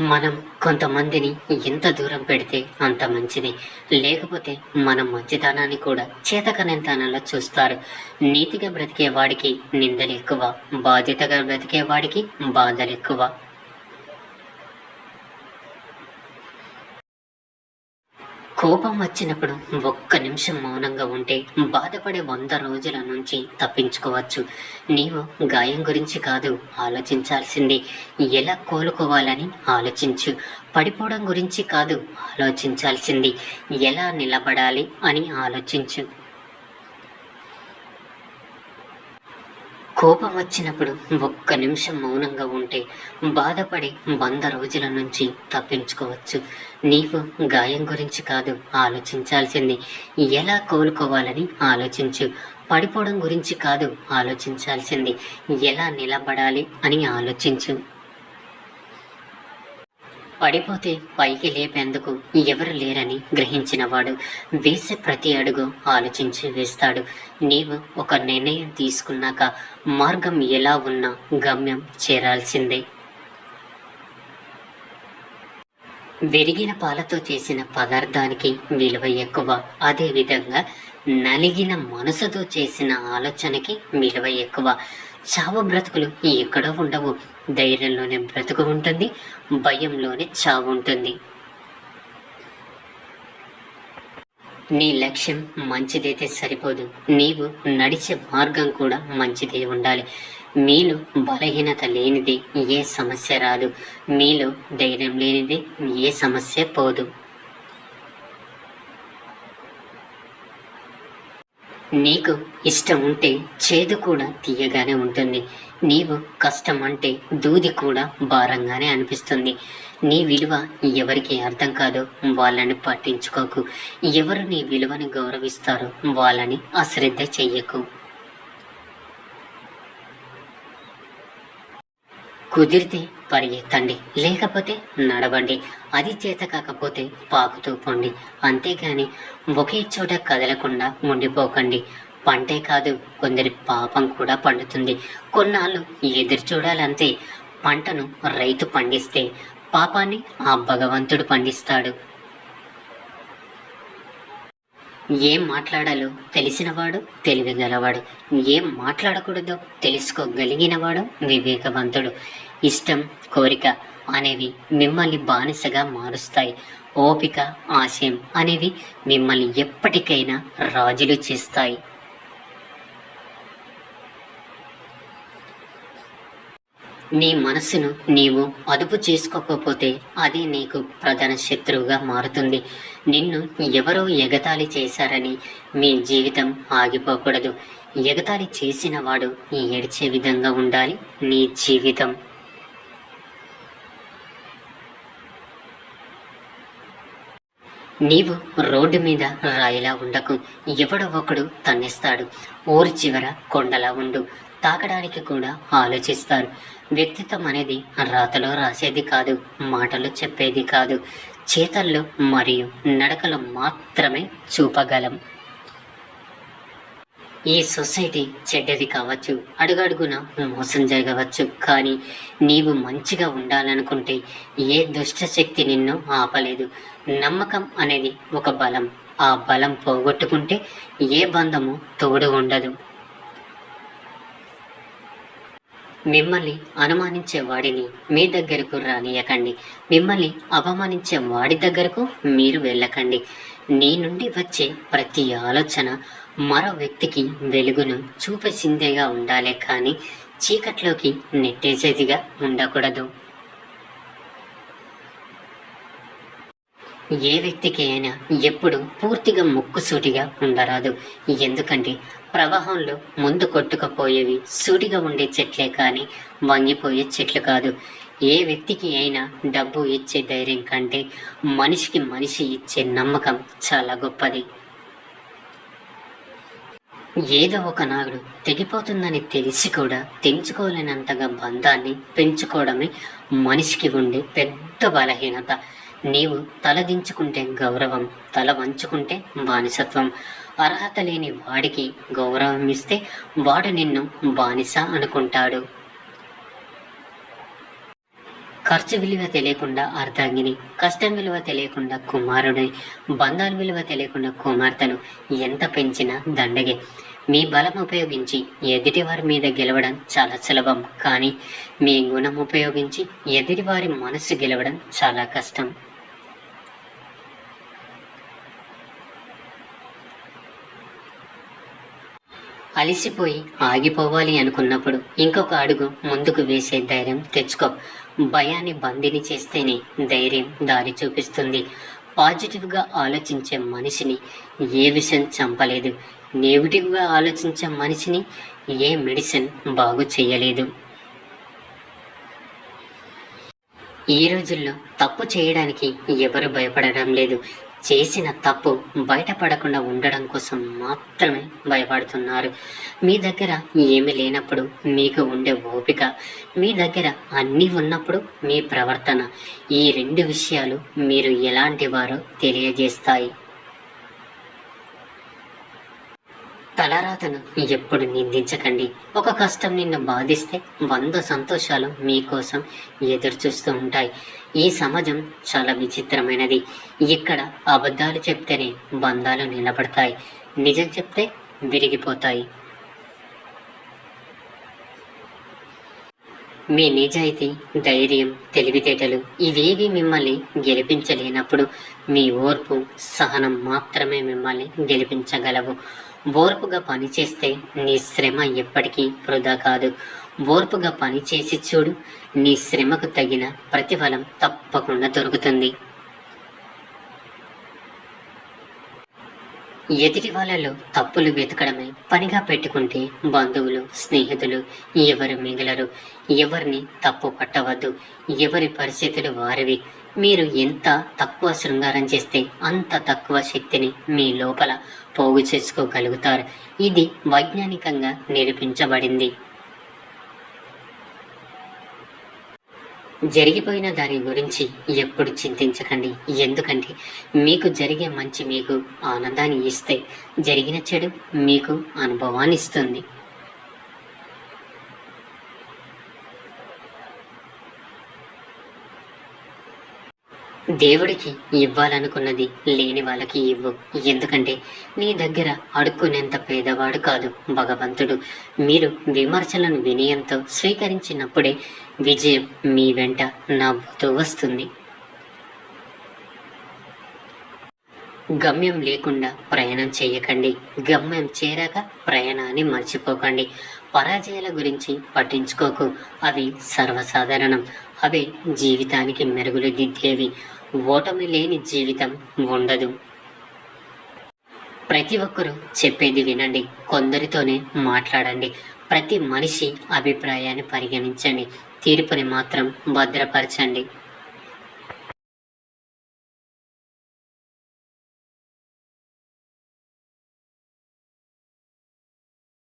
మనం కొంతమందిని ఎంత దూరం పెడితే అంత మంచిది. లేకపోతే మన మంచితనాన్ని కూడా చేతకనంతనంలో చూస్తారు. నీతిగా బ్రతికే వాడికి నిందలు ఎక్కువ బాధ్యతగా బ్రతికే వాడికి బాధలు ఎక్కువ. కోపం వచ్చినప్పుడు ఒక్క నిమిషం మౌనంగా ఉంటే బాధపడే వంద రోజుల నుంచి తప్పించుకోవచ్చు. నీవు గాయం గురించి కాదు ఆలోచించాల్సింది. ఎలా కోలుకోవాలని ఆలోచించు. పడిపోవడం గురించి కాదు ఆలోచించాల్సింది. ఎలా నిలబడాలి అని ఆలోచించు. కోపం వచ్చినప్పుడు ఒక్క నిమిషం మౌనంగా ఉంటే బాధపడి వంద రోజుల నుంచి తప్పించుకోవచ్చు. నీకు గాయం గురించి కాదు ఆలోచించాల్సింది. ఎలా కోలుకోవాలని ఆలోచించు. పడిపోవడం గురించి కాదు ఆలోచించాల్సింది. ఎలా నిలబడాలి అని ఆలోచించు. పడిపోతే పైకి లేపేందుకు ఎవరు లేరని గ్రహించినవాడు వేసే ప్రతి అడుగు ఆలోచించి వేస్తాడు. నీవు ఒక నిర్ణయం తీసుకున్నాక మార్గం ఎలా ఉన్నా గమ్యం చేరాల్సిందే. విరిగిన పాలతో చేసిన పదార్థానికి విలువ ఎక్కువ. అదేవిధంగా నలిగిన మనసుతో చేసిన ఆలోచనకి విలువ ఎక్కువ. చావు బ్రతుకులు ఎక్కడో ఉండవు. ధైర్యంలోనే బ్రతుకు ఉంటుంది భయంలోనే చావు ఉంటుంది. నీ లక్ష్యం మంచిదైతే సరిపోదు. నీవు నడిచే మార్గం కూడా మంచిదే ఉండాలి. మీలో బలహీనత లేనిది ఏ సమస్య రాదు. మీలో ధైర్యం లేనిది ఏ సమస్య పోదు. నీకు ఇష్టం ఉంటే చేదు కూడా తీయగానే ఉంటుంది. నీవు కష్టం అంటే దూది కూడా భారంగానే అనిపిస్తుంది. నీ విలువ ఎవరికి అర్థం కాదో. వాళ్ళని పట్టించుకోకు. ఎవరు నీ విలువని గౌరవిస్తారో? వాళ్ళని అశ్రద్ధ చెయ్యకు. కుదిరితే పరిగెత్తండి. లేకపోతే నడవండి. అది చేత కాకపోతే పాకుతూ పోండి. అంతేగాని ఒకే చోట కదలకుండా ఉండిపోకండి. పంటే కాదు కొందరి పాపం కూడా పండుతుంది. కొన్నాళ్ళు ఎదురు చూడాలంతే. పంటను రైతు పండిస్తే పాపాన్ని ఆ భగవంతుడు పండిస్తాడు. ఏం మాట్లాడాలో తెలిసినవాడు తెలివిగలవాడు ఏం మాట్లాడకూడదో తెలుసుకోగలిగినవాడు వివేకవంతుడు. ఇష్టం కోరిక అనేవి మిమ్మల్ని బానిసగా మారుస్తాయి. ఓపిక ఆశయం అనేవి మిమ్మల్ని ఎప్పటికైనా రాజులు చేస్తాయి. నీ మనసును నీవు అదుపు చేసుకోకపోతే అది నీకు ప్రధాన శత్రువుగా మారుతుంది. నిన్ను ఎవరో ఎగతాళి చేశారని మీ జీవితం ఆగిపోకూడదు. ఎగతాళి చేసిన వాడు ఏడ్చే విధంగా ఉండాలి. నీ జీవితం నీవు రోడ్డు మీద రాయిలా ఉండకు. ఎవడో ఒకడు తన్నిస్తాడు. ఊరి చివర కొండలా ఉండు. తాకడానికి కూడా ఆలోచిస్తారు. వ్యక్తిత్వం అనేది రాతలో రాసేది కాదు మాటలు చెప్పేది కాదు. చేతల్లో మరియు నడకలు మాత్రమే చూపగలం. ఈ సొసైటీ చెడ్డది కావచ్చు అడుగడుగున మోసం జరగవచ్చు. కానీ నీవు మంచిగా ఉండాలనుకుంటే ఏ దుష్ట శక్తి నిన్ను ఆపలేదు. నమ్మకం అనేది ఒక బలం. ఆ బలం పోగొట్టుకుంటే ఏ బంధము తోడు ఉండదు. మిమ్మల్ని అనుమానించే వాడిని మీ దగ్గరకు రానియకండి. మిమ్మల్ని అవమానించే వాడి దగ్గరకు మీరు వెళ్ళకండి. నీ నుండి వచ్చే ప్రతి ఆలోచన మరో వ్యక్తికి వెలుగును చూపేసిందేగా ఉండాలే కానీ చీకట్లోకి నెట్టేసేదిగా ఉండకూడదు. ఏ వ్యక్తికి అయినా ఎప్పుడు పూర్తిగా ముక్కుసూటిగా ఉండరాదు. ఎందుకంటే ప్రవాహంలో ముందు కొట్టుకుపోయేవి సూటిగా ఉండే చెట్లే కానీ వంగిపోయే చెట్లు కాదు. ఏ వ్యక్తికి అయినా డబ్బు ఇచ్చే ధైర్యం కంటే మనిషికి మనిషి ఇచ్చే నమ్మకం చాలా గొప్పది. ఏదో ఒక నాగుడు తెగిపోతుందని తెలిసి కూడా తెంచుకోలేనంతగా బంధాన్ని పెంచుకోవడమే మనిషికి ఉండే పెద్ద బలహీనత. నీవు తలదించుకుంటే గౌరవం తల వంచుకుంటే బానిసత్వం. అర్హత లేని వాడికి గౌరవం ఇస్తే వాడు నిన్ను బానిస అనుకుంటాడు. ఖర్చు విలువ తెలియకుండా అర్ధాంగిని కష్టం విలువ తెలియకుండా కుమారుడిని బంధాల విలువ తెలియకుండా కుమార్తెను ఎంత పెంచినా దండగే. మీ బలం ఉపయోగించి ఎదుటివారి మీద గెలవడం చాలా సులభం కానీ మీ గుణం ఉపయోగించి ఎదుటివారి మనస్సు గెలవడం చాలా కష్టం. అలిసిపోయి ఆగిపోవాలి అనుకున్నప్పుడు ఇంకొక అడుగు ముందుకు వేసే ధైర్యం తెచ్చుకో. భయాన్ని బందీని చేస్తేనే ధైర్యం దారి చూపిస్తుంది. పాజిటివ్గా ఆలోచించే మనిషిని ఏ విషయం చంపలేదు. నెగిటివ్గా ఆలోచించే మనిషిని ఏ మెడిసిన్ బాగు చేయలేదు. ఈ రోజుల్లో తప్పు చేయడానికి ఎవరు భయపడడం లేదు. చేసిన తప్పు బయటపడకుండా ఉండడం కోసం మాత్రమే భయపడుతున్నారు. మీ దగ్గర ఏమి లేనప్పుడు మీకు ఉండే ఓపిక మీ దగ్గర అన్నీ ఉన్నప్పుడు మీ ప్రవర్తన ఈ రెండు విషయాలు మీరు ఎలాంటి వారో తెలియజేస్తాయి. తలరాతను ఎప్పుడు నిందించకండి. ఒక కష్టం నిన్ను బాధిస్తే వంద సంతోషాలు మీకోసం ఎదురు చూస్తూ ఉంటాయి. ఈ సమాజం చాలా విచిత్రమైనది. ఇక్కడ అబద్ధాలు చెప్తేనే బంధాలు నిలబడతాయి. నిజం చెప్తే విరిగిపోతాయి. మీ నిజాయితీ ధైర్యం తెలివితేటలు ఇవేవి మిమ్మల్ని గెలిపించలేనప్పుడు మీ ఓర్పు సహనం మాత్రమే మిమ్మల్ని గెలిపించగలవు. ఓర్పుగా పనిచేస్తే నీ శ్రమ ఎప్పటికీ వృధా కాదు. ఓర్పుగా పనిచేసి చూడు నీ శ్రమకు తగిన ప్రతిఫలం తప్పకుండా దొరుకుతుంది. ఎదుటి వాళ్ళలో తప్పులు వెతకడమే పనిగా పెట్టుకుంటే బంధువులు స్నేహితులు ఎవరు మిగలరు. ఎవరిని తప్పు పట్టవద్దు. ఎవరి పరిస్థితులు వారివి. మీరు ఎంత తక్కువ శృంగారం చేస్తే అంత తక్కువ శక్తిని మీ లోపల పోగు చేసుకోగలుగుతారు. ఇది వైజ్ఞానికంగా నిరూపించబడింది. జరిగిపోయిన దాని గురించి ఎప్పుడు చింతించకండి. ఎందుకంటే మీకు జరిగే మంచి మీకు ఆనందాన్ని ఇస్తే జరిగిన చెడు మీకు అనుభవాన్ని ఇస్తుంది. దేవుడికి ఇవ్వాలనుకున్నది లేని వాళ్ళకి ఇవ్వు. ఎందుకంటే నీ దగ్గర అడుక్కునేంత పేదవాడు కాదు. భగవంతుడు. మీరు విమర్శలను వినయంతో స్వీకరించినప్పుడే విజయం మీ వెంట నవ్వుతూ వస్తుంది. గమ్యం లేకుండా ప్రయాణం చేయకండి. గమ్యం చేరాక ప్రయాణాన్ని మర్చిపోకండి. పరాజయాల గురించి పట్టించుకోకు. అవి సర్వసాధారణం. అవే జీవితానికి మెరుగులు దిద్దేవి. ఓటమి లేని జీవితం ఉండదు. ప్రతి ఒక్కరూ చెప్పేది వినండి కొందరితోనే మాట్లాడండి. ప్రతి మనిషి అభిప్రాయాన్ని పరిగణించండి. తీర్పుని మాత్రం భద్రపరచండి.